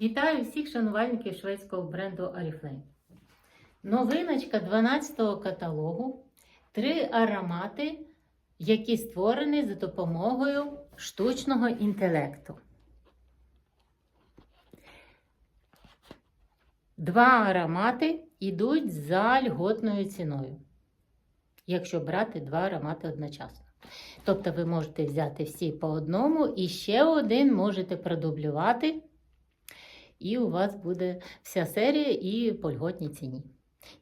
Вітаю всіх шанувальників шведського бренду Oriflame. Новиночка 12-го каталогу. Три аромати, які створені за допомогою штучного інтелекту. Два аромати йдуть за льготною ціною, якщо брати два аромати одночасно. Тобто ви можете взяти всі по одному і ще один можете продублювати, і у вас буде вся серія і по льготній ціні.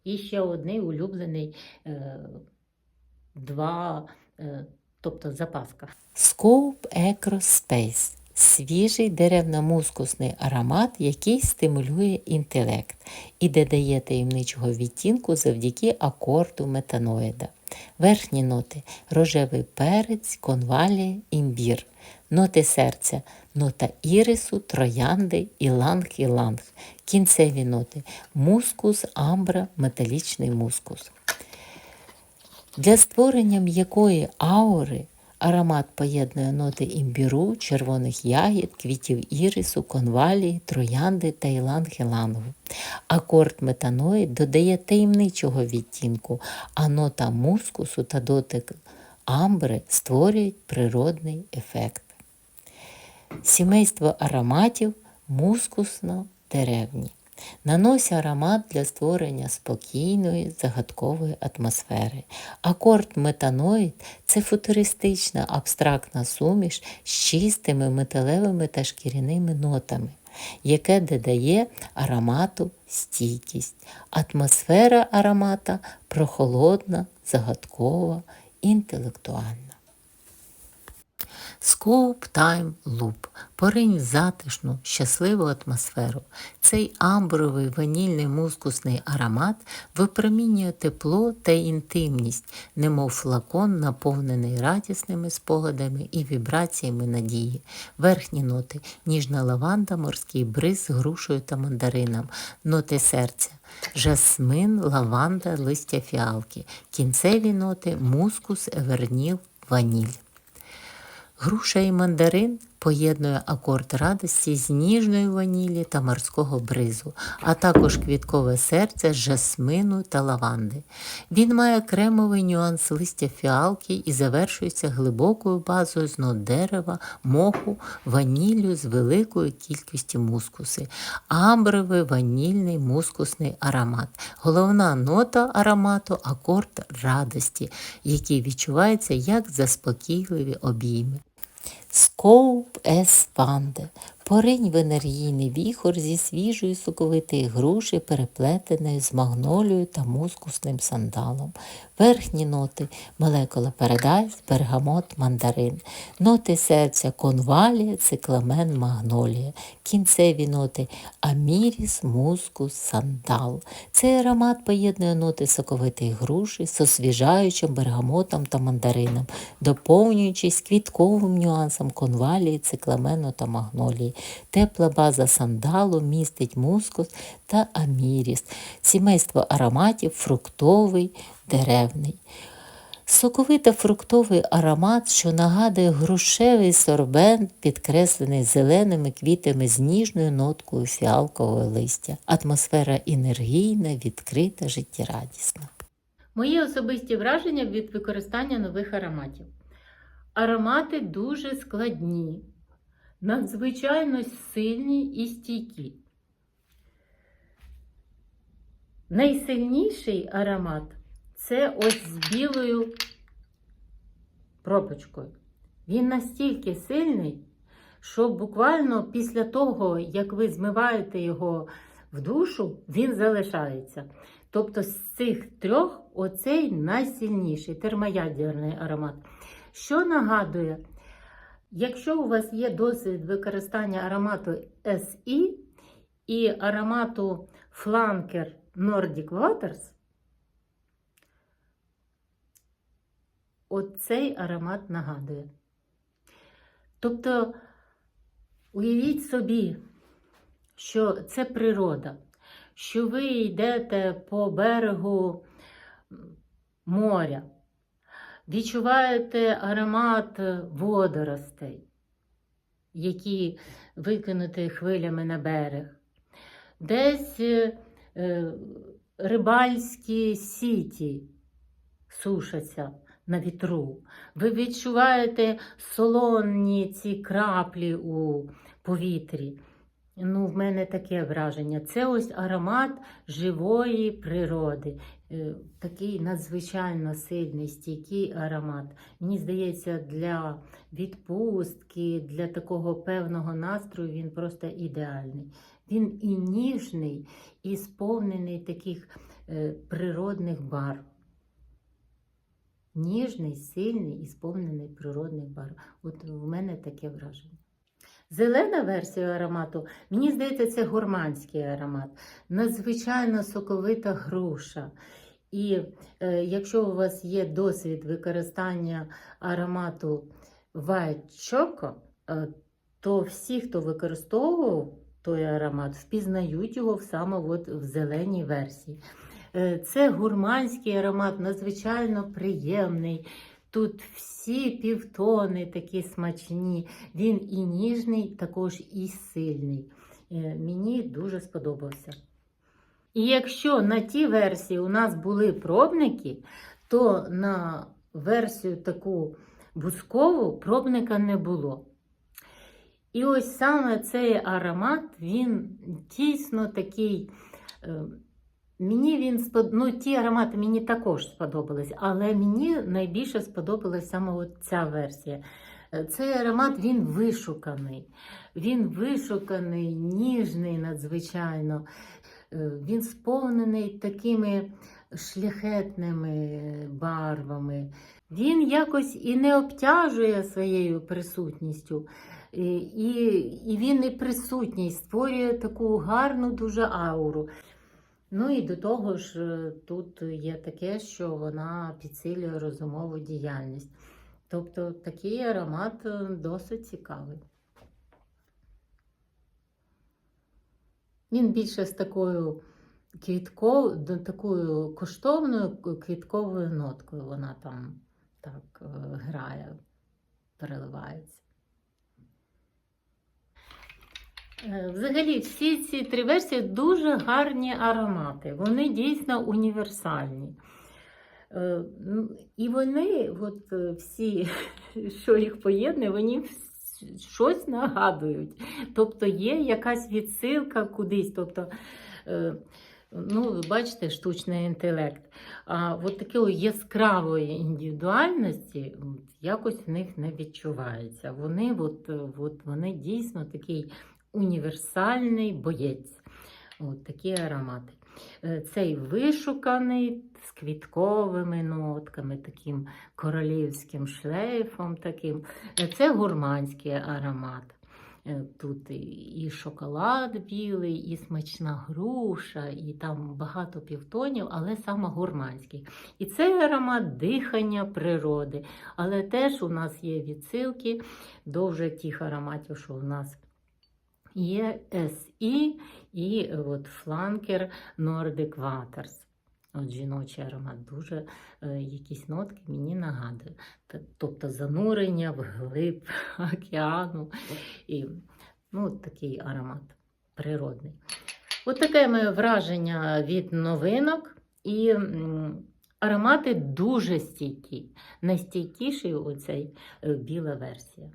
І ще один улюблений е, два, е, тобто запаска. Scope Acro Space свіжий деревно-мускусний аромат, який стимулює інтелект і додає таємничого відтінку завдяки акорду метаноїда. Верхні ноти рожевий перець, конвалія, імбір. Ноти серця, нота ірису, троянди, іланг-іланг. Кінцеві ноти мускус, амбра, металічний мускус. Для створення м'якої аури аромат поєднує ноти імбіру, червоних ягід, квітів ірису, конвалії, троянди та іланг-ілангу. Акорд метаноїд додає таємничого відтінку, а нота мускусу та дотик амбри створюють природний ефект. Сімейство ароматів мускусно-деревні. Наносить аромат для створення спокійної, загадкової атмосфери. Акорд метаноїд це футуристична абстрактна суміш з чистими металевими та шкіряними нотами, яке додає аромату стійкість. Атмосфера аромата прохолодна, загадкова, інтелектуальна. Scope Time Loop. Поринь затишну, щасливу атмосферу. Цей амбровий ванільний мускусний аромат випромінює тепло та інтимність, немов флакон, наповнений радісними спогадами і вібраціями надії. Верхні ноти ніжна лаванда, морський бриз з грушею та мандарином, ноти серця. Жасмин, лаванда, листя фіалки. Кінцеві ноти мускус, еверніл, ваніль. Груша і мандарин поєднує акорд радості з ніжної ванілі та морського бризу, а також квіткове серце з жасмину та лаванди. Він має кремовий нюанс листя фіалки і завершується глибокою базою з нот дерева, моху, ваніллю з великою кількістю мускуси, амбровий ванільний мускусний аромат. Головна нота аромату акорд радості, який відчувається як заспокійливі обійми. Скоуп Ес Панде. Поринь в енергійний віхор зі свіжої соковитої груші, переплетеної з магнолією та мускусним сандалом. Верхні ноти молекула Парадайз, бергамот, мандарин. Ноти серця конвалія, цикламен, магнолія. Кінцеві ноти аміріс, мускус, сандал. Цей аромат поєднує ноти соковитої груші з освіжаючим бергамотом та мандарином, доповнюючись квітковим нюансом конвалії, цикламену та магнолії. Тепла база сандалу містить мускус та аміріс. Сімейство ароматів фруктовий, деревний. Соковито фруктовий аромат, що нагадує грушевий сорбент, підкреслений зеленими квітами з ніжною ноткою фіалкового листя. Атмосфера енергійна, відкрита, життєрадісна. Мої особисті враження від використання нових ароматів. Аромати дуже складні, надзвичайно сильні і стійкі. Найсильніший аромат це ось з білою пробочкою. Він настільки сильний, що буквально після того, як ви змиваєте його в душу, він залишається. Тобто з цих трьох оцей найсильніший термоядерний аромат. Що нагадує, якщо у вас є досвід використання аромату SE і аромату Flanker Nordic Waters, оцей аромат нагадує. Тобто, уявіть собі, що це природа, що ви йдете по берегу моря, відчуваєте аромат водоростей. які викинуті хвилями на берег. Десь е, е, рибальські сіті сушаться на вітру. Ви відчуваєте солоні ці краплі у повітрі. Ну, в мене таке враження. Це ось аромат живої природи. Е, Такий надзвичайно сильний, стійкий аромат. Мені здається, для відпустки, для такого певного настрою він просто ідеальний. Він і ніжний, і сповнений таких е, природних барв. Ніжний, сильний і сповнений природних барв. От в мене таке враження. Зелена версія аромату, мені здається, це гурманський аромат. Надзвичайно соковита груша. І е, якщо у вас є досвід використання аромату White е, то всі, хто використовував той аромат, впізнають його саме от в зеленій версії. Е, Це гурманський аромат, надзвичайно приємний. Тут всі півтони такі смачні. Він і ніжний, також і сильний. Е, Мені дуже сподобався. І якщо на тій версії у нас були пробники, то на версію таку бускову пробника не було. І ось саме цей аромат, він дійсно такий. Е, Мені він ну, ті аромати мені також сподобались, але мені найбільше сподобалась саме ця версія. Е, Цей аромат він вишуканий. Він вишуканий, ніжний надзвичайно. Е, Він сповнений такими шляхетними барвами. Він якось і не обтяжує своєю присутністю. І, і, і він і присутній, створює таку гарну дуже ауру. Ну і до того ж, е, тут є таке, що вона підсилює розумову діяльність. Тобто такий аромат е, досить цікавий. Він більше з такою квітков, такою коштовною квітковою ноткою вона там так е, грає, переливається. Е, Взагалі, всі ці три версії дуже гарні аромати. Вони дійсно універсальні. Е, І вони, от е, всі, що їх поєднує, вони щось нагадують. Тобто є якась відсилка кудись. Тобто, е, ну, бачите, штучний інтелект. А от такої яскравої індивідуальності якось в них не відчувається. Вони, от, е, от, вони дійсно такий універсальний боєць. От такі аромати. Е, Цей вишуканий з квітковими нотками, таким королівським шлейфом. таким. Е, Це гурманський аромат. Е, Тут і- шоколад білий, і смачна груша, і там багато півтонів, але саме гурманський. І цей аромат дихання природи. Але теж у нас є відсилки до вже тих ароматів, що у нас є SE і е, от фланкер Nordic Waters. От жіночий аромат дуже е, якісь нотки мені нагадує. Тобто занурення в глиб океану. І, ну, такий аромат природний. От таке моє враження від новинок. І аромати дуже стійкі. Найстійкіший оцей е, біла версія.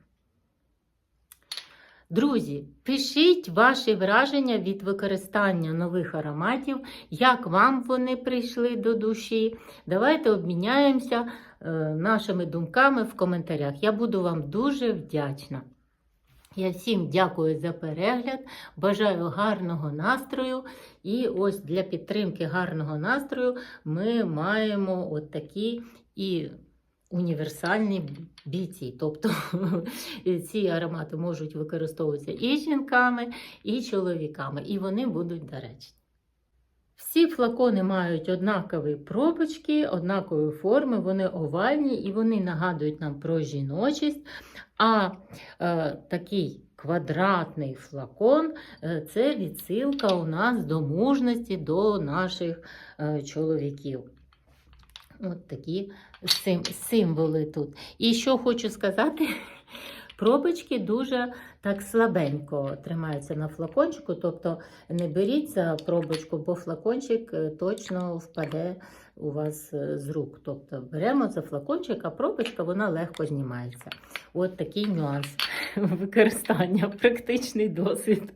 Друзі, пишіть ваші враження від використання нових ароматів, як вам вони прийшли до душі. Давайте обміняємося е, нашими думками в коментарях. Я буду вам дуже вдячна. Я всім дякую за перегляд, бажаю гарного настрою. І ось для підтримки гарного настрою ми маємо от такі і універсальні бійці. Тобто ці аромати можуть використовуватися і жінками, і чоловіками, і вони будуть доречні. Всі флакони мають однакові пробочки, однакової форми, вони овальні і вони нагадують нам про жіночість. А е, такий квадратний флакон е, це відсилка у нас до мужності до наших е, чоловіків. От такі сим- символи тут. І що хочу сказати Пробочки дуже так слабенько тримаються на флакончику, тобто не беріть за пробочку, бо флакончик е, точно впаде у вас е, з рук. Тобто беремо за флакончик, а пробочка вона легко знімається. От такий нюанс використання, практичний досвід.